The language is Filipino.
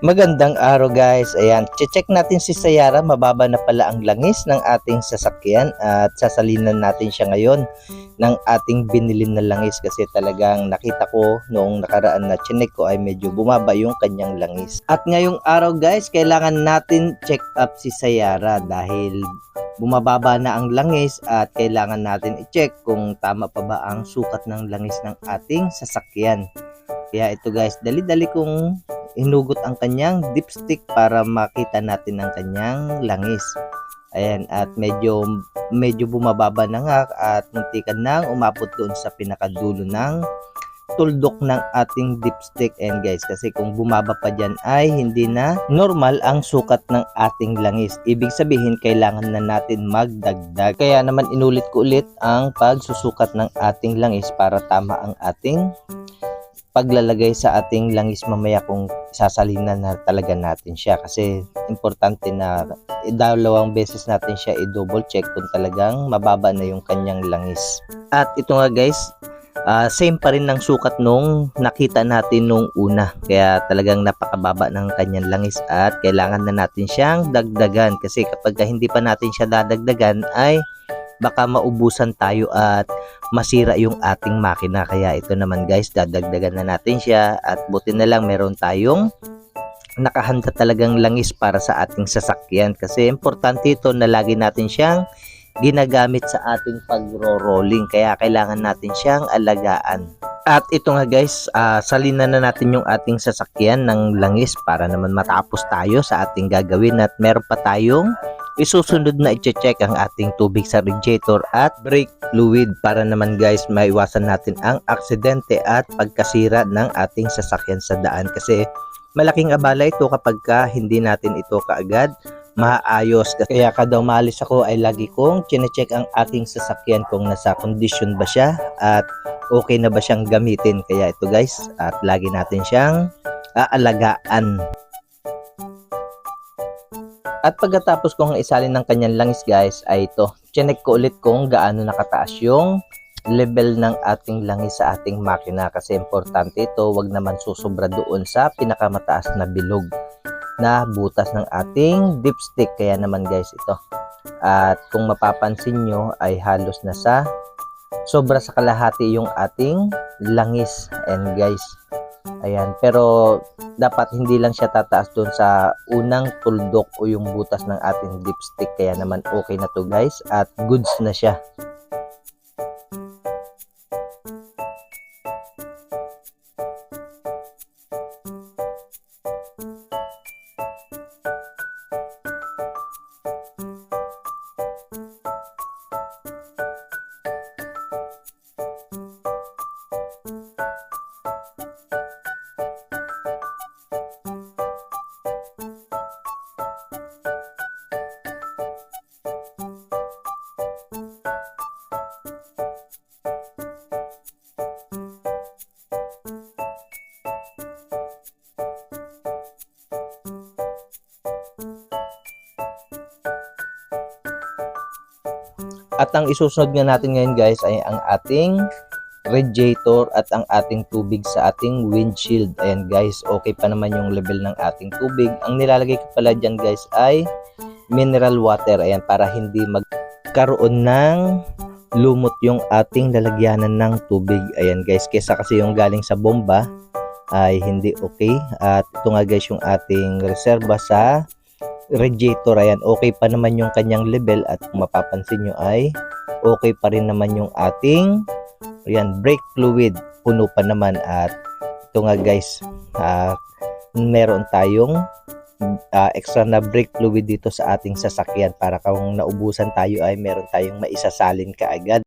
Magandang araw guys. Ayan, check natin si Sayara. Mababa na pala ang langis ng ating sasakyan at sasalinan natin siya ngayon ng ating binilin na langis kasi talagang nakita ko noong nakaraan na chinek ko ay medyo bumaba yung kanyang langis. At ngayong araw guys, kailangan natin check up si Sayara dahil bumababa na ang langis at kailangan natin i-check kung tama pa ba ang sukat ng langis ng ating sasakyan. Kaya ito guys, dali-dali kong hinugot ang kanyang dipstick para makita natin ang kanyang langis. Ayan, at medyo medyo bumababa na nga at muntikan nang umabot doon sa pinakadulo ng tuldok ng ating dipstick. And guys kasi kung bumaba pa dyan ay hindi na normal ang sukat ng ating langis. Ibig sabihin kailangan na natin magdagdag. Kaya naman inulit ko ulit ang pagsusukat ng ating langis para tama ang ating paglalagay sa ating langis mamaya kung sasalinan na talaga natin siya kasi importante na dalawang beses natin siya i-double check kung talagang mababa na yung kanyang langis. At ito nga guys, ah, same pa rin ng sukat nung nakita natin nung una. Kaya talagang napakababa ng kanyang langis at kailangan na natin siyang dagdagan kasi kapag hindi pa natin siya dadagdagan ay baka maubusan tayo at masira yung ating makina. Kaya ito naman guys, dadagdagan na natin siya at buti na lang meron tayong nakahanda talagang langis para sa ating sasakyan kasi importante ito na lagi natin siyang ginagamit sa ating pagro-rolling kaya kailangan natin siyang alagaan. At ito nga guys, uh, salinan na natin yung ating sasakyan ng langis para naman matapos tayo sa ating gagawin at meron pa tayong isusunod na i-check ang ating tubig sa radiator at brake fluid para naman guys maiwasan natin ang aksidente at pagkasira ng ating sasakyan sa daan kasi malaking abala ito kapag ka hindi natin ito kaagad maayos. Kaya kada umalis ako ay lagi kong chinecheck ang aking sasakyan kung nasa condition ba siya at okay na ba siyang gamitin. Kaya ito guys, at lagi natin siyang aalagaan. At pagkatapos kong isalin ng kanyang langis guys ay ito. Chinek ko ulit kung gaano nakataas yung level ng ating langis sa ating makina. Kasi importante ito wag naman susobra doon sa pinakamataas na bilog na butas ng ating dipstick. Kaya naman guys ito. At kung mapapansin nyo ay halos na sa sobra sa kalahati yung ating langis. And guys ayan pero dapat hindi lang siya tataas doon sa unang tuldok o yung butas ng ating dipstick kaya naman okay na to guys. At goods na siya At ang isusunod nga natin ngayon guys ay ang ating radiator at ang ating tubig sa ating windshield. Ayan guys, okay pa naman yung level ng ating tubig. Ang nilalagay ko pala dyan guys ay mineral water. Ayan, para hindi magkaroon ng lumot yung ating lalagyanan ng tubig. Ayan guys, kesa kasi yung galing sa bomba ay hindi okay. At ito nga guys yung ating reserva sa radiator ayan okay pa naman yung kanyang level at kung mapapansin nyo ay okay pa rin naman yung ating ayan brake fluid puno pa naman at ito nga guys uh, meron tayong uh, extra na brake fluid dito sa ating sasakyan para kung naubusan tayo ay meron tayong maisasalin kaagad